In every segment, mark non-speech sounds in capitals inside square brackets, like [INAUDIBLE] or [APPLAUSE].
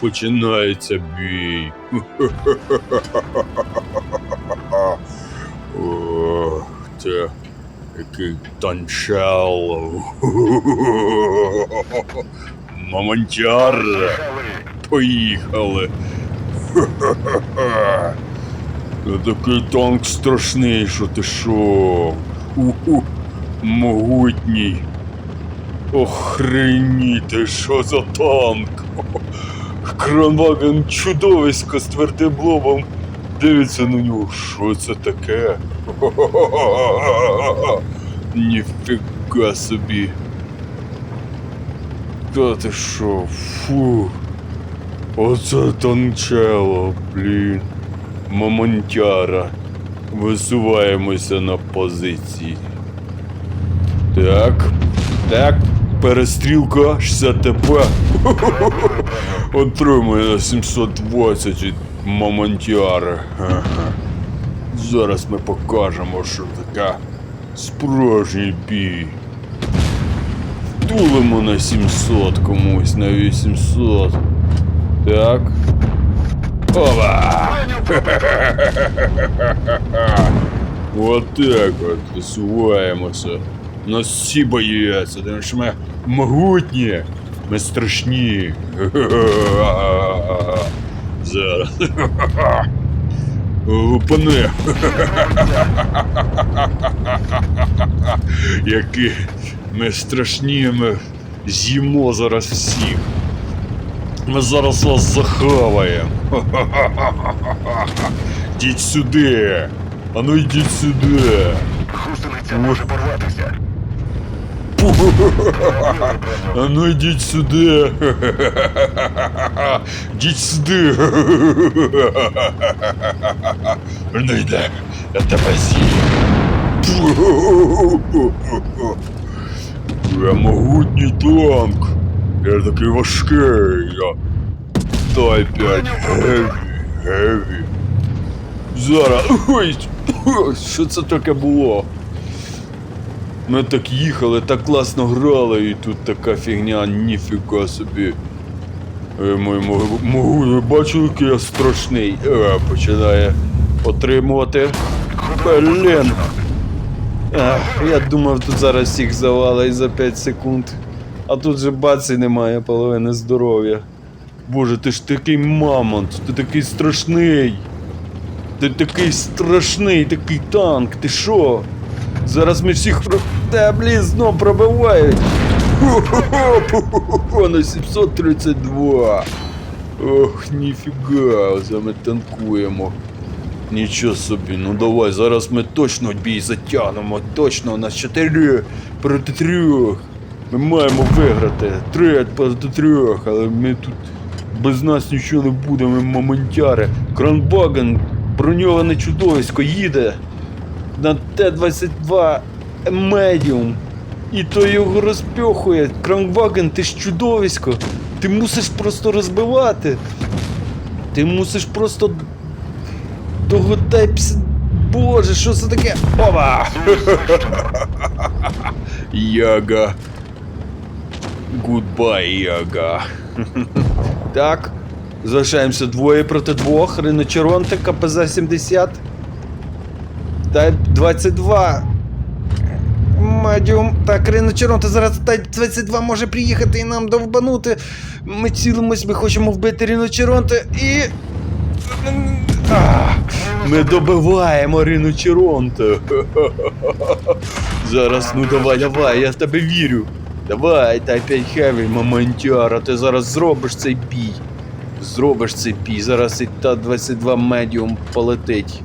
Починається бій. [LAUGHS] Ох, це який танчал. [LAUGHS] Мамонтяр. Поїхали. [LAUGHS] Такий танк страшний, що ти шо. Могутній. Охреніти, що за танк? Кранваген чудовисько з твердим лобом. Дивиться на нього, що це таке? [LAUGHS] Ніфіга собі. Та ти що, фу. Оце танчело, блін. Мамонтяра. Висуваємося на позиції. Так. Так. Перестрілка 60 ТП. [LAUGHS] Отримує на 720 від Мамонтяри. [LAUGHS] Зараз ми покажемо, що таке справжній бій. Тулимо на 700 комусь, на 800. Так. Опа! [LAUGHS] Вот так от висуваємося. Нас всі бояться, тому що ми могутні, ми страшні. [LAUGHS] Зараз. Гупани. [LAUGHS] Які ми страшні, ми з'їмо зараз всіх. Ми зараз вас захаваємо. [LAUGHS] Йдіть сюди. А ну йдіть сюди. Гусениця може порватися. А [LAUGHS] ну йдіть сюди. Йдіть сюди. Ну йде, я тебе з'їм. Я могутній танк. Я такий важкий. Я... Дай п'ять. Геві, геві. Зараз. Ой, що це таке було? Ми так їхали, так класно грали, і тут така фігня, ніфіга собі. Е, мой, мой, бачу, який я страшний. Е, починає отримувати. Блін. Я думав, тут зараз всіх завалить за 5 секунд. А тут же бац і немає половини здоров'я. Боже, ти ж такий мамонт, ти такий страшний. Ти такий страшний, такий танк, ти що? Зараз ми всіх. Та, блін, знов пробивають. На 732. Ох, ніфіга, ми танкуємо. Нічого собі, ну давай, зараз ми точно бій затягнемо, точно, у нас 4 проти 3. Ми маємо виграти. 3 проти 3, але ми тут без нас нічого не буде, ми мамонтяри. Кранбаген, броньоване чудовисько, їде на Т-22 медіум. І то його розпьохує. Кранваген, ти ж чудовисько. Ти мусиш просто розбивати. Ти мусиш просто того тайпс. Боже, що це таке? Опа! [LAUGHS] Яга. Гудбай, Яга. [LAUGHS] так. Залишаємося двоє проти двох. Риночеронте, КПЗ-70. Тайп 22. Медіум. Так, Риночеронте, зараз Тайп 22 може приїхати і нам довбанути. Ми цілимось, ми хочемо вбити Риночеронте і. А, ми добиваємо Риночеронте. Зараз, ну давай, давай, я в тебе вірю. Давай, Type 5 Heavy, мамонтяра, ти зараз зробиш цей бій. Зробиш цей бій. Зараз і та 22 медіум полетить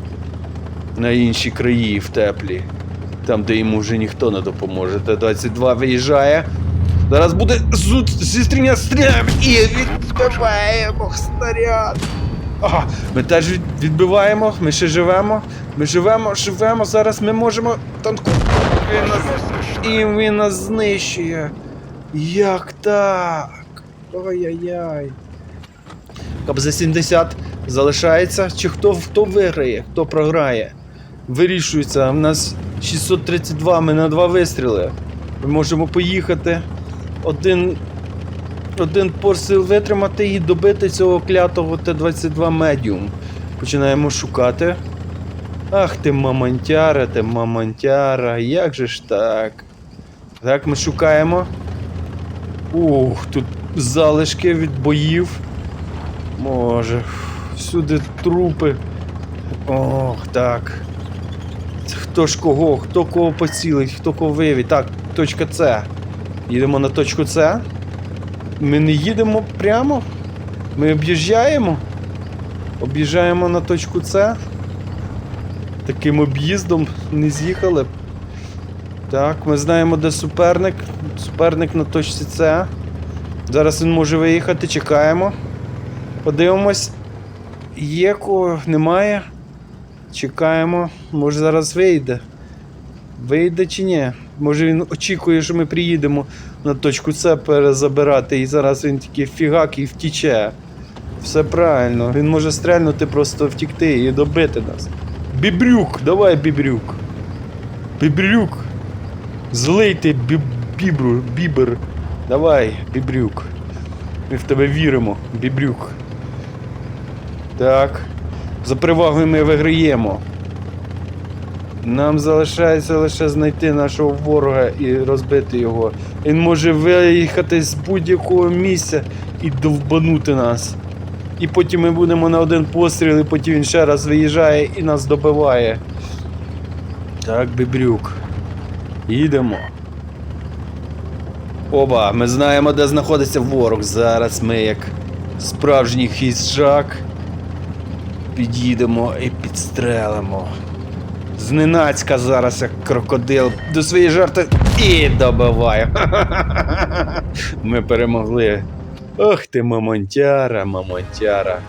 на інші краї в теплі. Там, де йому вже ніхто не допоможе. Т-22 виїжджає. Зараз буде зу- зістріння стрілям і відбиваємо снаряд. Ага, ми теж відбиваємо, ми ще живемо. Ми живемо, живемо. Зараз ми можемо танку. Він нас... І він нас знищує. Як так? Ой-яй-яй. КБЗ 70 залишається. Чи хто, хто виграє, хто програє? Вирішується. У нас 632, ми на два вистріли. Ми можемо поїхати. Один. один постріл витримати і добити цього клятого Т-22 медіум. Починаємо шукати. Ах ти мамонтяра, ти мамонтяра, як же ж так? Так, ми шукаємо. Ух, тут залишки від боїв. Може, всюди трупи. Ох, так. Хто ж кого, хто кого поцілить, хто кого виявить. Так, точка С. Їдемо на точку С. Ми не їдемо прямо. Ми об'їжджаємо. Об'їжджаємо на точку С. Таким об'їздом не з'їхали. Так, ми знаємо, де суперник. Суперник на точці С. Зараз він може виїхати, чекаємо. Подивимось. Є кого, немає. Чекаємо. Може зараз вийде. Вийде чи ні? Може він очікує, що ми приїдемо на точку С перезабирати, і зараз він такий фігак і втіче. Все правильно. Він може стрельнути, просто втікти і добити нас. Бібрюк, давай, бібрюк. Бібрюк. Злий ти бі- бібру, бібер. Давай, бібрюк. Ми в тебе віримо, бібрюк. Так. За перевагою ми виграємо. Нам залишається лише знайти нашого ворога і розбити його. Він може виїхати з будь-якого місця і довбанути нас. І потім ми будемо на один постріл, і потім він ще раз виїжджає і нас добиває. Так, бібрюк. Їдемо. Оба, ми знаємо, де знаходиться ворог. Зараз ми, як справжній хіжак, під'їдемо і підстрелимо. Зненацька зараз, як крокодил, до своєї жарти і добиваю. [LAUGHS] Ми перемогли. Ох ти, мамонтяра, мамонтяра.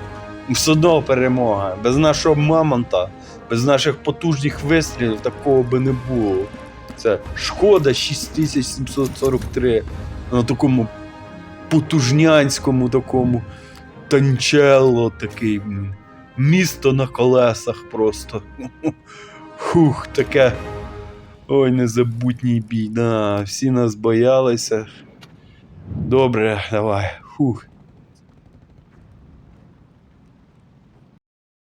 Все перемога. Без нашого мамонта, без наших потужних вистрілів такого би не було. Це шкода 6743 на такому потужнянському такому танчело такий. Місто на колесах просто. [LAUGHS] Хух, таке. Ой, незабутній бій. Да, всі нас боялися. Добре, давай. Хух.